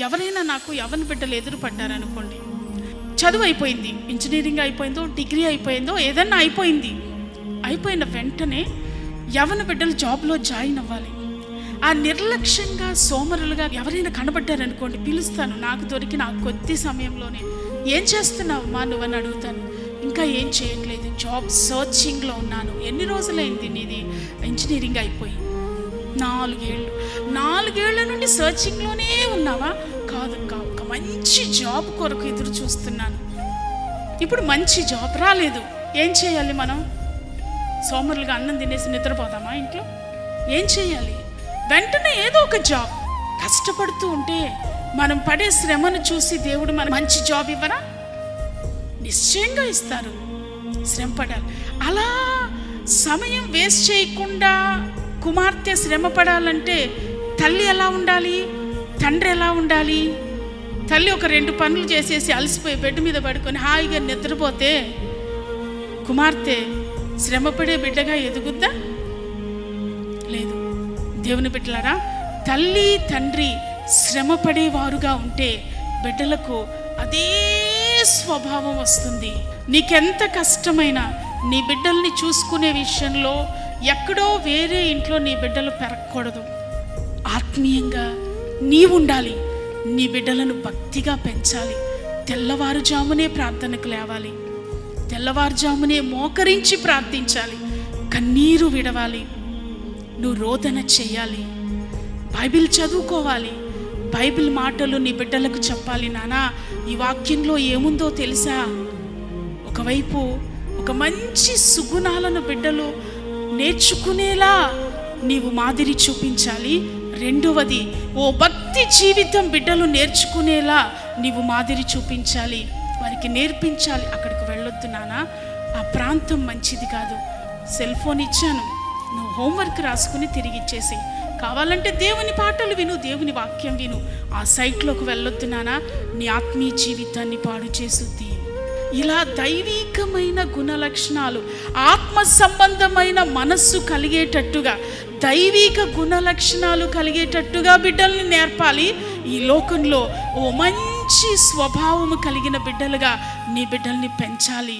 ఎవరైనా నాకు యవన బిడ్డలు ఎదురుపడ్డారనుకోండి చదువు అయిపోయింది ఇంజనీరింగ్ అయిపోయిందో డిగ్రీ అయిపోయిందో ఏదన్నా అయిపోయింది అయిపోయిన వెంటనే యవన బిడ్డలు జాబ్లో జాయిన్ అవ్వాలి. ఆ నిర్లక్ష్యంగా సోమరులుగా ఎవరైనా కనబడ్డారనుకోండి పిలుస్తాను నాకు దొరికిన ఆ కొద్ది సమయంలోనే ఏం చేస్తున్నావు మా నువ్వని అడుగుతాను. ఇంకా ఏం చేయట్లేదు జాబ్ సర్చింగ్లో ఉన్నాను ఎన్ని రోజులైంది నీది? ఇంజనీరింగ్ అయిపోయి. నాలుగేళ్ళు. నాలుగేళ్ళ నుండి సర్చింగ్లోనే ఉన్నావా? కాదు కా- ఒక మంచి జాబ్ కొరకు ఎదురు చూస్తున్నాను. ఇప్పుడు మంచి జాబ్ రాలేదు. ఏం చేయాలి మనం? సోమరులుగా అన్నం తినేసి నిద్రపోదామా ఇంట్లో? ఏం చేయాలి? వెంటనే ఏదో ఒక జాబ్. కష్టపడుతూ ఉంటే మనం పడే శ్రమను చూసి దేవుడు మన మంచి జాబ్ ఇవ్వరా? నిశ్చయంగా ఇస్తారు. శ్రమ పడాలి. అలా సమయం వేస్ట్ చేయకుండా కుమార్తె శ్రమ పడాలంటే తల్లి ఎలా ఉండాలి? తండ్రి ఎలా ఉండాలి? తల్లి ఒక రెండు పనులు చేసేసి అలసిపోయి బెడ్ మీద పడుకొని హాయిగా నిద్రపోతే కుమార్తె శ్రమపడే బిడ్డగా ఎదుగుద్దా? లేదు. దేవుని బిడ్డలారా తల్లి తండ్రి శ్రమపడేవారుగా ఉంటే బిడ్డలకు అదే స్వభావం వస్తుంది. నీకెంత కష్టమైనా నీ బిడ్డల్ని చూసుకునే విషయంలో ఎక్కడో వేరే ఇంట్లో నీ బిడ్డలు పెరగకూడదు. ఆత్మీయంగా నీ ఉండాలి. నీ బిడ్డలను భక్తిగా పెంచాలి. తెల్లవారుజామునే ప్రార్థనకు లేవాలి. తెల్లవారుజామునే మోకరించి ప్రార్థించాలి. కన్నీరు విడవాలి. నువ్వు రోదన చేయాలి. బైబిల్ చదువుకోవాలి. బైబిల్ మాటలు నీ బిడ్డలకు చెప్పాలి. నానా ఈ వాక్యంలో ఏముందో తెలుసా? ఒకవైపు ఒక మంచి సుగుణాలను బిడ్డలు నేర్చుకునేలా నీవు మాదిరి చూపించాలి. రెండవది ఓ భక్తి జీవితం బిడ్డలు నేర్చుకునేలా నీవు మాదిరి చూపించాలి. వారికి నేర్పించాలి. అక్కడికి వెళ్ళొద్దు నానా. ఆ ప్రాంతం మంచిది కాదు. సెల్ ఫోన్ ఇచ్చాను. నువ్వు హోంవర్క్ రాసుకుని తిరిగి ఇచ్చేసి కావాలంటే దేవుని పాటలు విను దేవుని వాక్యం విను. ఆ సైట్లోకి వెళ్ళొద్దు నానా. నీ ఆత్మీయ జీవితాన్ని పాడు చేసుద్ది ఇలా దైవీకమైన గుణ లక్షణాలు ఆత్మ సంబంధమైన మనస్సు కలిగేటట్టుగా దైవిక గుణ లక్షణాలు కలిగేటట్టుగా బిడ్డల్ని నేర్పాలి. ఈ లోకంలో ఓ మంచి స్వభావము కలిగిన బిడ్డలుగా నీ బిడ్డల్ని పెంచాలి.